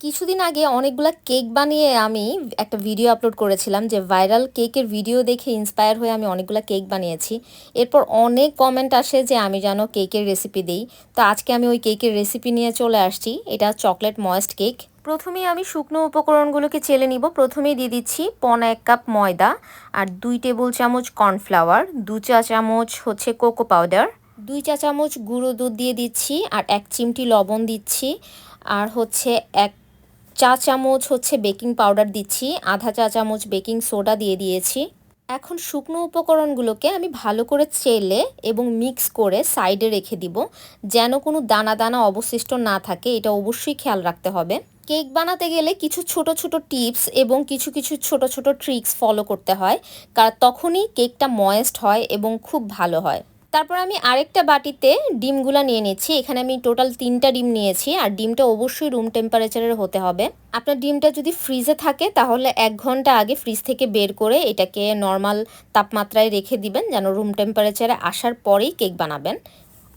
কিছুদিন আগে অনেকগুলা কেক বানিয়ে আমি একটা ভিডিও আপলোড করেছিলাম যে ভাইরাল কেকের ভিডিও দেখে ইন্সপায়ার হয়ে আমি অনেকগুলা কেক বানিয়েছি। এরপর অনেক কমেন্ট আসে যে আমি যেন কেকের রেসিপি দিই। তো আজকে আমি ওই কেকের রেসিপি নিয়ে চলে আসছি। এটা চকলেট ময়েস্ট কেক প্রথমেই আমি শুকনো উপকরণগুলোকে চেলে নিব। প্রথমেই দিয়ে দিচ্ছি পনা এক কাপ ময়দা আর দুই টেবিল চামচ কর্নফ্লাওয়ার দু চা চামচ হচ্ছে কোকো পাউডার দুই চা চামচ গুঁড়ো দুধ দিয়ে দিচ্ছি আর এক চিমটি লবণ দিচ্ছি। আর হচ্ছে এক চা চামচ হচ্ছে বেকিং পাউডার দিচ্ছি, আধা চা চামচ বেকিং সোডা দিয়ে দিয়েছি। এখন শুকনো উপকরণগুলোকে আমি ভালো করে চেলে এবং মিক্স করে সাইডে রেখে দিব, যেন কোনো দানা দানা অবশিষ্ট না থাকে, এটা অবশ্যই খেয়াল রাখতে হবে। কেক বানাতে গেলে কিছু ছোট ছোট টিপস এবং কিছু কিছু ছোট ছোট ট্রিক্স ফলো করতে হয়, কারণ তখনই কেকটা ময়েস্ট হয় এবং খুব ভালো হয়। তারপর আমি আরেকটা বাটিতে ডিমগুলা নিয়ে নিচ্ছি এখানে আমি টোটাল তিনটা ডিম নিয়েছি আর ডিমটা অবশ্যই রুম টেম্পারেচারের হতে হবে। আপনার ডিমটা যদি ফ্রিজে থাকে তাহলে এক ঘণ্টা আগে ফ্রিজ থেকে বের করে এটাকে নর্মাল তাপমাত্রায় রেখে দিবেন যেন রুম টেম্পারেচারে আসার পরেই কেক বানাবেন।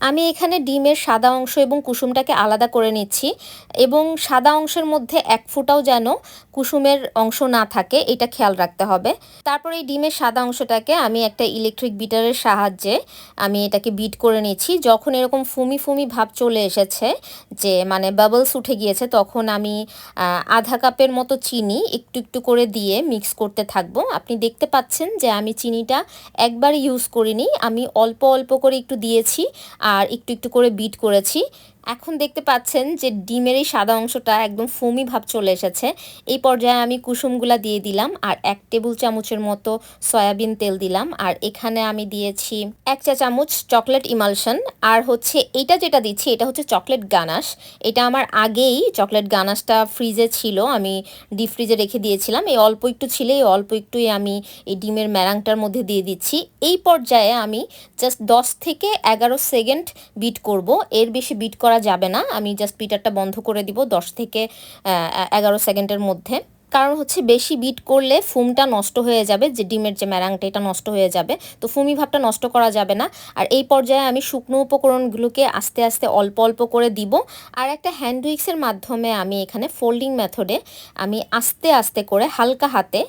আমি এখানে ডিমের সাদা অংশ এবং কুসুমটাকে আলাদা করে নিচ্ছি এবং সাদা অংশের মধ্যে এক ফুটাও যেন কুসুমের অংশ না থাকে, এটা খেয়াল রাখতে হবে। তারপর এই ডিমের সাদা অংশটাকে আমি একটা ইলেকট্রিক বিটারের সাহায্যে আমি এটাকে বিট করে নিচ্ছি। যখন এরকম ফুমি ফুমি ভাব চলে এসেছে যে মানে বাবলস উঠে গিয়েছে, তখন আমি আধা কাপের মতো চিনি একটু একটু করে দিয়ে মিক্স করতে থাকব। আপনি দেখতে পাচ্ছেন যে আমি চিনিটা একবার ইউজ করিনি, আমি অল্প অল্প করে একটু দিয়েছি। আর একটু একটু করে বিট করেছি। এখন দেখতে পাচ্ছেন যে ডিমের এই সাদা অংশটা একদম ফোমি ভাব চলে এসেছে। এই পর্যায়ে আমি কুসুমগুলা দিয়ে দিলাম আর এক টেবিল চামচের মতো সয়াবিন তেল দিলাম। আর এখানে আমি দিয়েছি এক চা চামচ চকলেট ইমালশন। আর হচ্ছে এটা যেটা দিচ্ছি, এটা হচ্ছে চকলেট গানাশ। এটা আমার আগেই চকলেট গানাশটা ফ্রিজে ছিল, আমি ডিপ ফ্রিজে রেখে দিয়েছিলাম। এই অল্প একটু ছিল এই অল্প একটুই আমি এই ডিমের ম্যারাংটার মধ্যে দিয়ে দিচ্ছি। এই পর্যায়ে আমি জাস্ট দশ থেকে এগারো সেকেন্ড বিট করব। এর বেশি বিট করা করা যাবে না। আমি জাস্ট পিটারটা বন্ধ করে দিব দশ থেকে এগারো সেকেন্ডের মধ্যে। কারণ হচ্ছে বেশি বিট করলে ফুমটা নষ্ট হয়ে যাবে, যে ডিমের যে ম্যারাংটা এটা নষ্ট হয়ে যাবে। তো ফুমি ভাবটা নষ্ট করা যাবে না। আর এই পর্যায়ে আমি শুকনো উপকরণগুলোকে আস্তে আস্তে অল্প অল্প করে দিব। আর একটা হ্যান্ড উইক্সের মাধ্যমে আমি এখানে ফোল্ডিং মেথডে আমি আস্তে আস্তে করে হালকা হাতে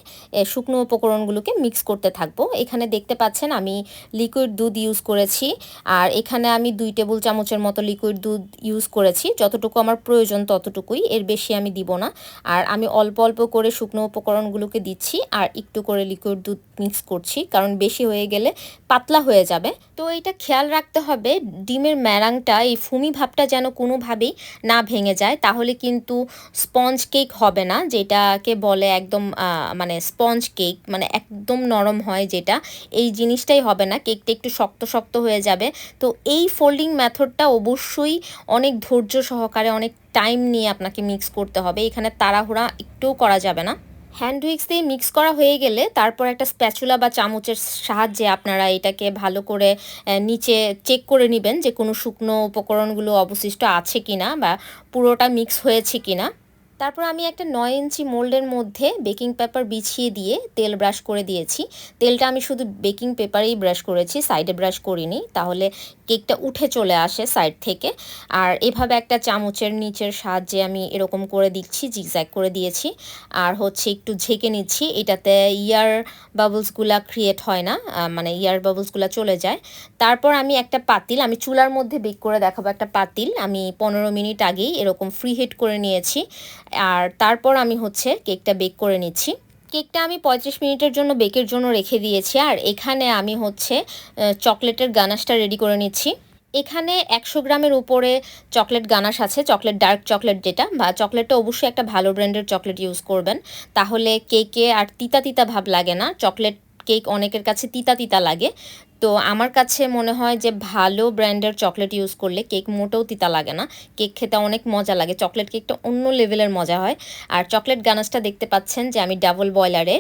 শুকনো উপকরণগুলোকে মিক্স করতে থাকব। এখানে দেখতে পাচ্ছেন আমি লিকুইড দুধ ইউজ করেছি। আর এখানে আমি দুই টেবিল চামচের মতো লিকুইড দুধ ইউজ করেছি। যতটুকু আমার প্রয়োজন ততটুকুই, এর বেশি আমি দিব না। আর আমি অল্প অল্প করে শুকনো উপকরণগুলোকে দিচ্ছি আর একটু করে লিকুইড দুধ মিক্স করছি, কারণ বেশি হয়ে গেলে পাতলা হয়ে যাবে। তো এটা খেয়াল রাখতে হবে, ডিমের ম্যারাংটা, এই ফুমি ভাবটা যেন কোনোভাবেই না ভেঙে যায়। তাহলে কিন্তু স্পঞ্জ কেক হবে না, যেটাকে বলে একদম মানে স্পঞ্জ কেক মানে একদম নরম হয় যেটা। এই জিনিসটাই হবে না কেকটা একটু শক্ত শক্ত হয়ে যাবে। তো এই ফোল্ডিং মেথডটা অবশ্যই অনেক ধৈর্য সহকারে, অনেক টাইম নিয়ে আপনাকে মিক্স করতে হবে। এখানে তাড়াহুড়া একটুও করা যাবে না। হ্যান্ড উইক্স দিয়ে মিক্স করা হয়ে গেলে তারপর একটা স্প্যাচুলা বা চামচের সাহায্যে আপনারা এটাকে ভালো করে নিচে চেক করে নেবেন যে কোনো শুকনো উপকরণগুলো অবশিষ্ট আছে কিনা বা পুরোটা মিক্স হয়েছে কিনা। তারপর আমি একটা নয় ইঞ্চি মোল্ডের মধ্যে বেকিং পেপার বিছিয়ে দিয়ে তেল ব্রাশ করে দিয়েছি। তেলটা আমি শুধু বেকিং পেপারেই ব্রাশ করেছি, সাইডে ব্রাশ করিনি। তাহলে কেকটা উঠে চলে আসে সাইড থেকে। আর এভাবে একটা চামচের নিচের সাহায্যে আমি এরকম করে দিচ্ছি, জিগজ্যাগ করে দিয়েছি। আর হচ্ছে একটু ঝেঁকে নিচ্ছি। এটাতে ইয়ার বাবলসগুলা ক্রিয়েট হয় না মানে ইয়ার বাবলসগুলা চলে যায়। তারপর আমি একটা পাতিল, আমি চুলার মধ্যে বেক করে দেখাবো একটা পাতিল। আমি পনেরো মিনিট আগেই এরকম ফ্রি হিট করে নিয়েছি। আর তারপর আমি হচ্ছে কেকটা বেক করে নিচ্ছি। কেকটা আমি পঁয়ত্রিশ মিনিটের জন্য বেকের জন্য রেখে দিয়েছি আর এখানে আমি হচ্ছে চকলেটের গানাশটা রেডি করে নিচ্ছি। এখানে একশো গ্রামের উপরে চকলেট গানাশ আছে, চকলেট ডার্ক চকলেট যেটা, বা চকলেটটা অবশ্যই একটা ভালো ব্র্যান্ডের চকলেট ইউজ করবেন। তাহলে কেকে আর তিতা তিতা ভাব লাগে না, চকলেট কেক অনেকের কাছে তিতা তিতা লাগে। তো আমার কাছে মনে হয় যে ভালো ব্র্যান্ডের চকলেট ইউজ করলে কেক মোটেও তিতা লাগে না। কেক খেতে অনেক মজা লাগে। চকলেট কেকটা অন্য লেভেলের মজা হয়। আর চকলেট গানাসটা দেখতে পাচ্ছেন যে আমি ডাবল বয়লারে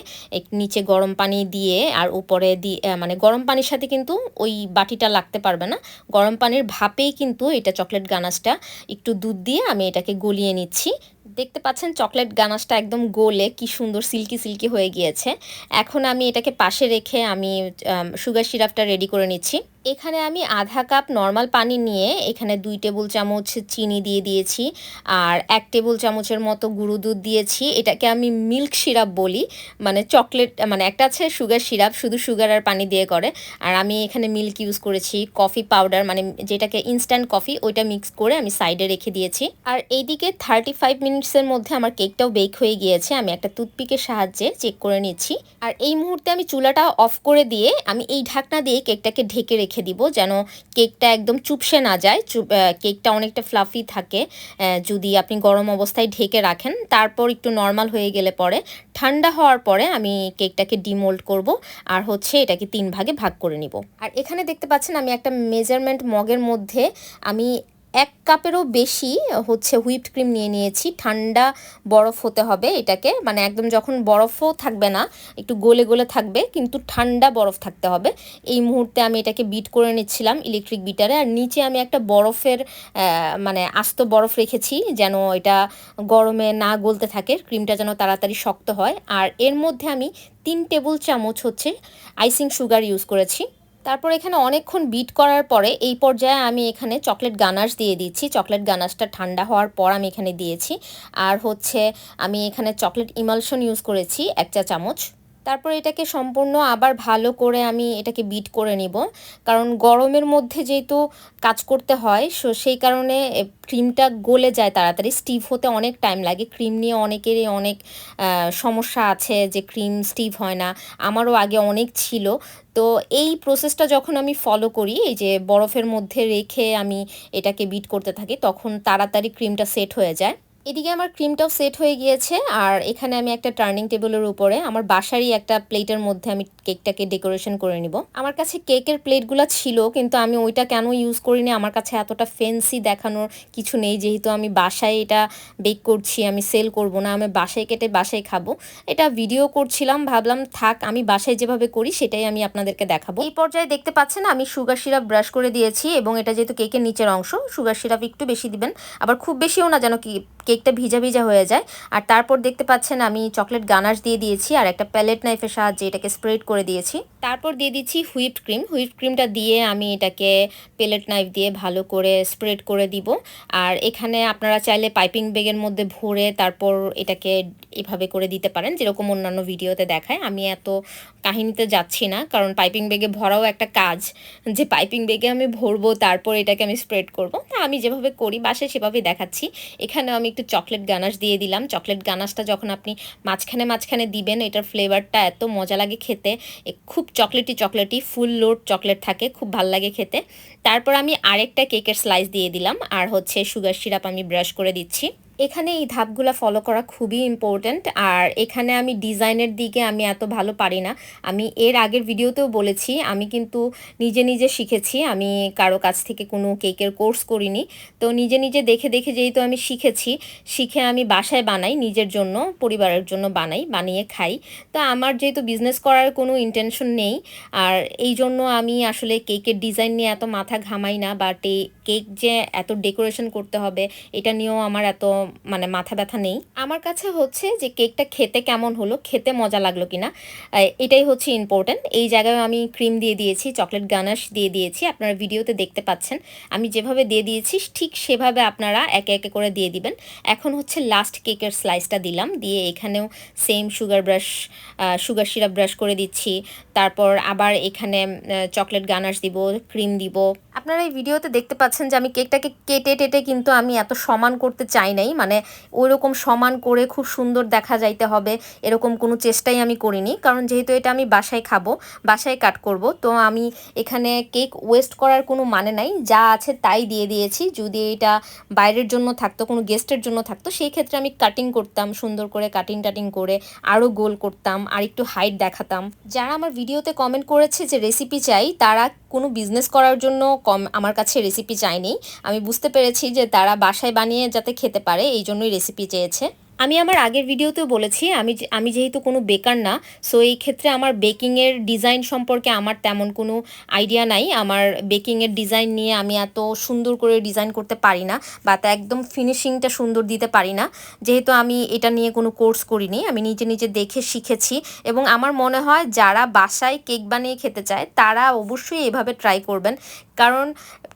নিচে গরম পানি দিয়ে আর উপরে দিয়ে মানে গরম পানির সাথে কিন্তু ওই বাটিটা লাগতে পারবে না। গরম পানির ভাপেই কিন্তু এটা চকলেট গানাসটা একটু দুধ দিয়ে আমি এটাকে গলিয়ে নিচ্ছি। দেখতে পাচ্ছেন চকলেট গানাশটা একদম গোলে, কি সুন্দর সিল্কি সিল্কি হয়ে গিয়েছে। এখন আমি এটাকে পাশে রেখে আমি সুগার সিরাপটা রেডি করে নিচ্ছি। এখানে আমি আধা কাপ নর্মাল পানি নিয়ে এখানে দুই টেবিল চামচ চিনি দিয়ে দিয়েছি আর এক টেবিল চামচের মতো গুঁড়ো দুধ দিয়েছি। এটাকে আমি মিল্ক সিরাপ বলি মানে চকলেট মানে একটা আছে সুগার সিরাপ, শুধু সুগার আর পানি দিয়ে করে। আর আমি এখানে মিল্ক ইউজ করেছি, কফি পাউডার মানে যেটাকে ইনস্ট্যান্ট কফি, ওইটা মিক্স করে আমি সাইডে রেখে দিয়েছি। আর এইদিকে থার্টি ফাইভ মিনিটসের মধ্যে আমার কেকটাও বেক হয়ে গিয়েছে, আমি একটা টুথপিকের সাহায্যে চেক করে নিচ্ছি। আর এই মুহূর্তে আমি চুলাটা অফ করে দিয়ে আমি এই ঢাকনা দিয়ে কেকটাকে ঢেকে রেখে দিব যেন কেকটা একদম চুপসে না যায়, চুপ কেকটা অনেকটা ফ্লাফি থাকে যদি আপনি গরম অবস্থায় ঢেকে রাখেন। তারপর একটু নর্মাল হয়ে গেলে পরে, ঠান্ডা হওয়ার পরে আমি কেকটাকে ডিমোল্ড করব আর হচ্ছে এটাকে তিন ভাগে ভাগ করে নিব। আর এখানে দেখতে পাচ্ছেন আমি একটা মেজারমেন্ট মগের মধ্যে আমি এক কাপেরও বেশি হচ্ছে হুইপড ক্রিম নিয়ে নিয়েছি। ঠান্ডা, বরফ হতে হবে এটাকে। মানে একদম যখন বরফও থাকবে না, একটু গলে গলে থাকবে, কিন্তু ঠান্ডা বরফ থাকতে হবে। এই মুহূর্তে আমি এটাকে বিট করে নিচ্ছিলাম ইলেকট্রিক বিটারে আর নিচে আমি একটা বরফের মানে আস্ত বরফ রেখেছি যেন এটা গরমে না গলতে থাকে। ক্রিমটা যেন তাড়াতাড়ি শক্ত হয়। আর এর মধ্যে আমি তিন টেবিল চামচ হচ্ছে আইসিং সুগার ইউজ করেছি। তারপর এখানে অনেকক্ষণ বিট করার পরে এই পর্যায়ে আমি এখানে চকলেট গানার্স দিয়ে দিচ্ছি। চকলেট গানার্সটা ঠান্ডা হওয়ার পর আমি এখানে দিয়েছি। আর হচ্ছে আমি এখানে চকলেট ইমালশন ইউজ করেছি এক চা চামচ তারপর এটাকে সম্পূর্ণ আবার ভালো করে আমি এটাকে বিট করে নিব। কারণ গরমের মধ্যে যেহেতু কাজ করতে হয়, সো সেই কারণে ক্রিমটা গলে যায় তাড়াতাড়ি। স্টিভ হতে অনেক টাইম লাগে। ক্রিম নিয়ে অনেকেরই অনেক সমস্যা আছে যে ক্রিম স্টিভ হয় না। আমারও আগে অনেক ছিল। তো এই প্রসেসটা যখন আমি ফলো করি, এই যে বরফের মধ্যে রেখে আমি এটাকে বিট করতে থাকি, তখন তাড়াতাড়ি ক্রিমটা সেট হয়ে যায়। এদিকে আমার ক্রিমটাও সেট হয়ে গিয়েছে আর এখানে আমি একটা টার্নিং টেবিলের উপরে আমার বাসারই একটা প্লেটের মধ্যে আমি কেকটাকে ডেকোরেশন করে নিব। আমার কাছে কেকের প্লেটগুলো ছিল, কিন্তু আমি ওইটা কেন ইউজ করিনি? আমার কাছে এতটা ফেন্সি দেখানোর কিছু নেই। যেহেতু আমি বাসায় এটা বেক করছি, আমি সেল করব না, আমি বাসায় কেটে বাসায় খাব। এটা ভিডিও করছিলাম, ভাবলাম থাক, আমি বাসায় যেভাবে করি সেটাই আমি আপনাদেরকে দেখাবো। এই পর্যায়ে দেখতে পাচ্ছেন, আমি সুগার সিরাপ ব্রাশ করে দিয়েছি এবং এটা যেহেতু কেকের নিচের অংশ সুগার সিরাপ একটু বেশি দিবেন, আবার খুব বেশিও না যেন কি কেকটা ভিজা ভিজা হয়ে যায়। আর তারপর দেখতে পাচ্ছেন আমি চকলেট গানাশ দিয়ে দিয়েছি আর একটা প্যালেট নাইফের সাহায্যে এটাকে স্প্রেড করে দিয়েছি। তারপর দিয়ে দিচ্ছি হুইপড ক্রিম। হুইপড ক্রিমটা দিয়ে আমি এটাকে প্যালেট নাইফ দিয়ে ভালো করে স্প্রেড করে দিব। আর এখানে আপনারা চাইলে পাইপিং ব্যাগের মধ্যে ভরে তারপর এটাকে এভাবে করে দিতে পারেন, যেরকম অন্যান্য ভিডিওতে দেখায়। আমি এত কাহিনীতে যাচ্ছি না, কারণ পাইপিং ব্যাগে ভরাও একটা কাজ যে পাইপিং ব্যাগে আমি ভরবো, তারপর এটাকে আমি স্প্রেড করব। তা আমি যেভাবে করি, বাসায় সেভাবেই দেখাচ্ছি। এখানেও আমি একটু চকলেট গানাশ দিয়ে দিলাম। চকলেট গানাশটা যখন আপনি মাঝখানে মাঝখানে দিবেন, এটার ফ্লেভারটা এত মজা লাগে খেতে। খুব chocolatey chocolatey, full load chocolate থাকে, খুব ভালো লাগে খেতে। তারপর আমি আরেকটা কেকের স্লাইস দিয়ে দিলাম। আর হচ্ছে সুগার সিরাপ আমি ব্রাশ করে দিচ্ছি। এখানে এই ধাপগুলো ফলো করা খুবই ইম্পর্ট্যান্ট আর এখানে আমি ডিজাইনের দিকে আমি এত ভালো পারি না। আমি এর আগের ভিডিওতেও বলেছি, আমি কিন্তু নিজে নিজে শিখেছি। আমি কারও কাছ থেকে কোনো কেকের কোর্স করিনি। তো নিজে নিজে দেখে দেখে যেহেতু আমি শিখেছি, শিখে আমি বাসায় বানাই, নিজের জন্য, পরিবারের জন্য বানাই, বানিয়ে খাই। তো আমার যেহেতু বিজনেস করার কোনো ইন্টেনশন নেই, আর এই জন্য আমি আসলে কেকের ডিজাইন নিয়ে এত মাথা ঘামাই না বা কেক যে এত ডেকোরেশন করতে হবে, এটা নিয়েও আমার এত মানে মাথা ব্যথা নেই। আমার কাছে হচ্ছে যে কেকটা খেতে কেমন হলো, খেতে মজা লাগল কিনা এটাই হচ্ছে ইম্পর্ট্যান্ট এই জায়গায় আমি ক্রিম দিয়ে দিয়েছি চকলেট গানাশ দিয়ে দিয়েছি, আপনারা ভিডিওতে দেখতে পাচ্ছেন। আমি যেভাবে দিয়ে দিয়েছি, ঠিক সেভাবে আপনারা একে একে করে দিয়ে দিবেন। এখন হচ্ছে লাস্ট কেকের স্লাইসটা দিলাম, দিয়ে এখানেও same sugar brush sugar syrup brush করে দিচ্ছি। তারপর আবার এখানে চকলেট গানাশ দিব ক্রিম দিব। আপনারা এই ভিডিওতে দেখতে পাচ্ছেন যে আমি কেকটাকে কেটে টেটে কিন্তু আমি এত সমান করতে চাই নাই। মানে ওই রকম সমান করে খুব সুন্দর দেখা যাইতে হবে, এরকম কোনো চেষ্টাই আমি করিনি। কারণ যেহেতু এটা আমি বাসায় খাব, বাসায় কাট করব, তো আমি এখানে কেক ওয়েস্ট করার কোনো মানে নাই। যা আছে তাই দিয়ে দিয়েছি। যদি এটা বাইরের জন্য থাকতো, কোনো গেস্টের জন্য থাকতো, সেই ক্ষেত্রে আমি কাটিং করতাম, সুন্দর করে কাটিং টাটিং করে আরও গোল করতাম, আর একটু হাইট দেখাতাম। যারা আমার ভিডিওতে কমেন্ট করেছে যে রেসিপি চাই, তারা কোনো বিজনেস করার জন্য কম আমার কাছে রেসিপি চাইনি আমি বুঝতে পেরেছি যে তারা বাসায় বানিয়ে যাতে খেতে পারে। এই জন্যই রেসিপি চেয়েছে। আমি আমার আগের ভিডিওতেও বলেছি, আমি আমি যেহেতু কোনো বেকার না সো এই ক্ষেত্রে আমার বেকিংয়ের ডিজাইন সম্পর্কে আমার তেমন কোনো আইডিয়া নাই। আমার বেকিংয়ের ডিজাইন নিয়ে আমি এত সুন্দর করে ডিজাইন করতে পারি না, বা তা একদম ফিনিশিংটা সুন্দর দিতে পারি না। যেহেতু আমি এটা নিয়ে কোনো কোর্স করিনি, আমি নিজে নিজে দেখে শিখেছি, এবং আমার মনে হয় যারা বাসায় কেক বানিয়ে খেতে চায়, তারা অবশ্যই এভাবে ট্রাই করবেন। কারণ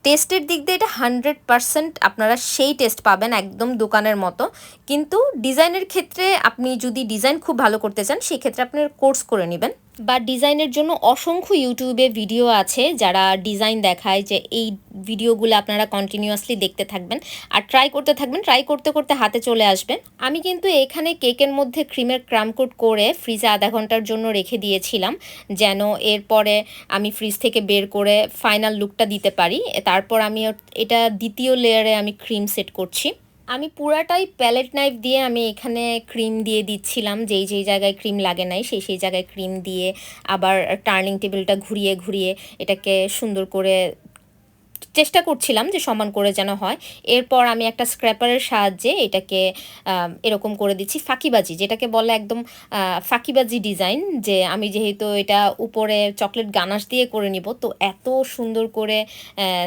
টেস্টের দিক দিয়ে এটা হান্ড্রেড পারসেন্ট আপনারা সেই টেস্ট পাবেন একদম দোকানের মতো। কিন্তু ডিজাইনের ক্ষেত্রে আপনি যদি ডিজাইন খুব ভালো করতে চান সেই ক্ষেত্রে আপনার কোর্স করে নেবেন। বা ডিজাইনের জন্য অসংখ্য ইউটিউবে ভিডিও আছে যারা ডিজাইন দেখায় যে এই ভিডিওগুলো আপনারা কন্টিনিউয়াসলি দেখতে থাকবেন আর ট্রাই করতে থাকবেন। ট্রাই করতে করতে হাতে চলে আসবেন আমি কিন্তু এখানে কেকের মধ্যে ক্রিমের ক্রামকোট করে ফ্রিজে আধা ঘণ্টার জন্য রেখে দিয়েছিলাম, যেন এরপরে আমি ফ্রিজ থেকে বের করে ফাইনাল লুকটা দিতে পারি। তারপর আমি এটা দ্বিতীয় লেয়ারে আমি ক্রিম সেট করছি। আমি পুরাটাই প্যালেট নাইফ দিয়ে আমি এখানে ক্রিম দিয়ে দিচ্ছিলাম। যেই যেই জায়গায় ক্রিম লাগে নাই, সেই সেই জায়গায় ক্রিম দিয়ে আবার টার্নিং টেবিলটা ঘুরিয়ে ঘুরিয়ে এটাকে সুন্দর করে চেষ্টা করছিলাম যে সমান করে যেন হয়। এরপর আমি একটা স্ক্র্যাপারের সাহায্যে এটাকে এরকম করে দিচ্ছি, ফাঁকিবাজি, যেটাকে বলে একদম ফাঁকিবাজি ডিজাইন যে আমি যেহেতু এটা উপরে চকলেট গানাশ দিয়ে করে নিব, তো এত সুন্দর করে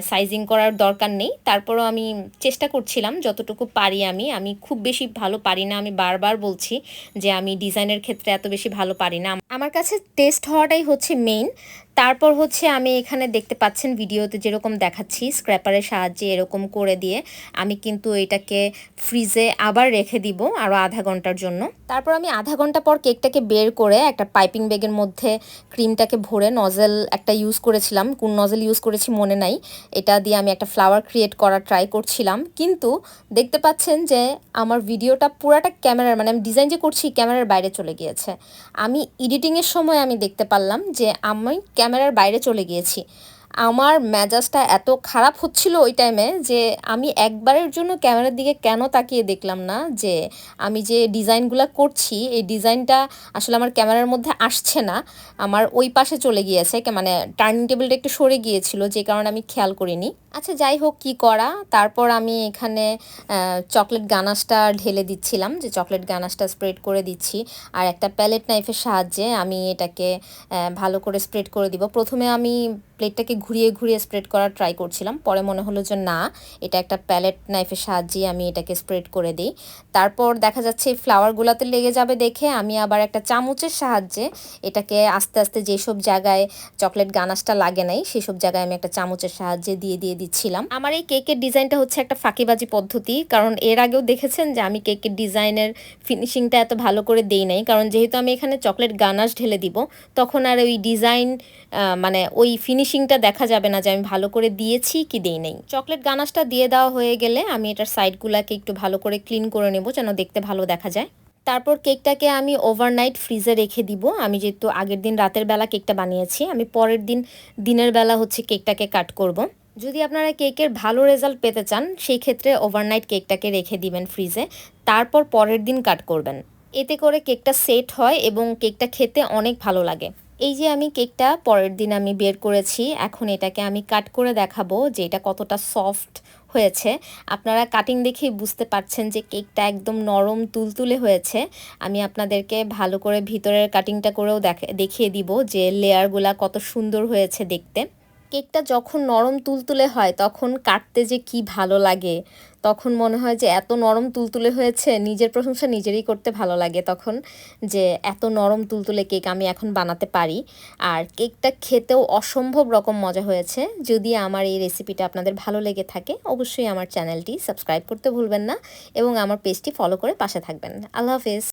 সাইজিং করার দরকার নেই। তারপরও আমি চেষ্টা করছিলাম, যতটুকু পারি আমি আমি খুব বেশি ভালো পারি না, আমি বারবার বলছি যে আমি ডিজাইনের ক্ষেত্রে এত বেশি ভালো পারি না। আমার কাছে টেস্ট হওয়াটাই হচ্ছে মেইন তারপর হচ্ছে আমি এখানে দেখতে পাচ্ছেন ভিডিওতে যেরকম দেখাচ্ছি স্ক্র্যাপারের সাহায্যে এরকম করে দিয়ে আমি কিন্তু এটাকে ফ্রিজে আবার রেখে দিব আরও আধা ঘণ্টার জন্য। তারপর আমি আধা ঘণ্টা পর কেকটাকে বের করে একটা পাইপিং ব্যাগের মধ্যে ক্রিমটাকে ভরে নজেল একটা ইউজ করেছিলাম। কোন নজেল ইউজ করেছি মনে নাই। এটা দিয়ে আমি একটা ফ্লাওয়ার ক্রিয়েট করার ট্রাই করছিলাম। কিন্তু দেখতে পাচ্ছেন যে আমার ভিডিওটা পুরাটা ক্যামেরার মানে আমি ডিজাইন যে করছি ক্যামেরার বাইরে চলে গিয়েছে। আমি এডিটিংয়ের সময় আমি দেখতে পারলাম যে আমি ক্যামেরার বাইরে চলে গিয়েছি। আমার মেজাজটা এত খারাপ হচ্ছিল ওই টাইমে যে আমি একবারের জন্য ক্যামেরার দিকে কেন তাকিয়ে দেখলাম না যে আমি যে ডিজাইনগুলো করছি, এই ডিজাইনটা আসলে আমার ক্যামেরার মধ্যে আসছে না। আমার ওই পাশে চলে গিয়েছে মানে টার্নিং টেবিলটা একটু সরে গিয়েছিল, যে কারণে আমি খেয়াল করিনি। আচ্ছা যাই হোক, কি করা? তারপর আমি এখানে চকলেট গানাশটা ঢেলে দিচ্ছিলাম, যে চকলেট গানাসটা স্প্রেড করে দিচ্ছি। আর একটা প্যালেট নাইফের সাহায্যে আমি এটাকে ভালো করে স্প্রেড করে দিব। প্রথমে আমি প্লেটটাকে ঘুরিয়ে ঘুরিয়ে স্প্রেড করার ট্রাই করছিলাম। পরে মনে হলো যে না, এটা একটা প্যালেট নাইফের সাহায্যে আমি এটাকে স্প্রেড করে দিই। তারপর দেখা যাচ্ছে এই ফ্লাওয়ারগুলোতে লেগে যাবে দেখে আমি আবার একটা চামচের সাহায্যে এটাকে আস্তে আস্তে যেসব জায়গায় চকলেট গানাশটা লাগে নাই, সেসব জায়গায় আমি একটা চামচের সাহায্যে দিয়ে দিয়ে দিচ্ছিলাম। আমার এই কেকের ডিজাইনটা হচ্ছে একটা ফাঁকিবাজি পদ্ধতি, কারণ এর আগেও দেখেছেন যে আমি কেকের ডিজাইনের ফিনিশিংটা এত ভালো করে দেই নাই। কারণ যেহেতু আমি এখানে চকলেট গানাশ ঢেলে দিব, তখন আর ওই ডিজাইন মানে ওই ফিনিশিংটা দেখা যাবে না যে আমি ভালো করে দিয়েছি কি দেই নাই। চকলেট গানাশটা দিয়ে দেওয়া হয়ে গেলে আমি এটার সাইডগুলোকে একটু ভালো করে ক্লিন করে নেব যেন দেখতে ভালো দেখা যায়। তারপর কেকটাকে আমি ওভারনাইট ফ্রিজে রেখে দিব। আমি যেহেতু আগের দিন রাতের বেলা কেকটা বানিয়েছি, আমি পরের দিন দিনের বেলা হচ্ছে কেকটাকে কাট করব। যদি আপনারা কেকের ভালো রেজাল্ট পেতে চান, সেই ক্ষেত্রে ওভারনাইট কেকটাকে রেখে দিবেন ফ্রিজে তারপর পরের দিন কাট করবেন। এতে করে কেকটা সেট হয় এবং কেকটা খেতে অনেক ভালো লাগে। এই যে আমি কেকটা পরের দিন আমি বের করেছি, এখন এটাকে আমি কাট করে দেখাবো যে এটা কতটা সফট হয়েছে। আপনারা কাটিং দেখেই বুঝতে পারছেন যে কেকটা একদম নরম তুলতুলে হয়েছে। আমি আপনাদেরকে ভালো করে ভিতরের কাটিংটা করেও দেখে- দেখিয়ে দিব যে লেয়ারগুলা কত সুন্দর হয়েছে দেখতে। কেকটা যখন নরম তুলতুলে হয়, তখন কাটতে যে কি ভালো লাগে, তখন মনে হয় যে এত নরম তুলতুলে হয়েছে, নিজের প্রশংসা নিজেরই করতে ভালো লাগে তখন যে এত নরম তুলতুলে কেক আমি এখন বানাতে পারি। আর কেকটা খেতেও অসম্ভব রকম মজা হয়েছে। যদি আমার এই রেসিপিটা আপনাদের ভালো লেগে থাকে, অবশ্যই আমার চ্যানেলটি সাবস্ক্রাইব করতে ভুলবেন না এবং আমার পেজটি ফলো করে পাশে থাকবেন। আল্লাহ হাফেজ।